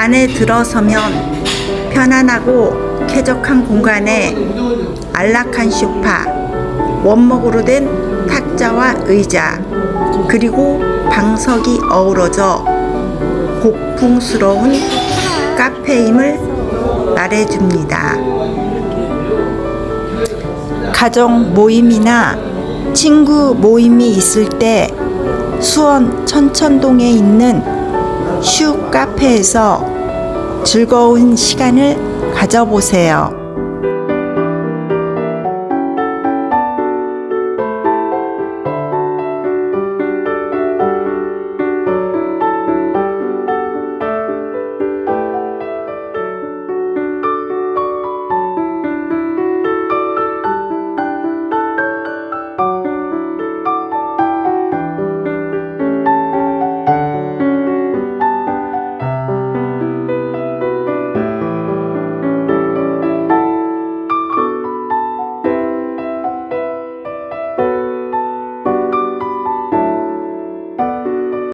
안에 들어서면 편안하고 쾌적한 공간에 안락한 소파, 원목으로 된 탁자와 의자, 그리고 방석이 어우러져 고풍스러운 카페임을 말해줍니다. 가정 모임이나 친구 모임이 있을 때 수원 천천동에 있는 슈 카페에서 즐거운 시간을 가져보세요.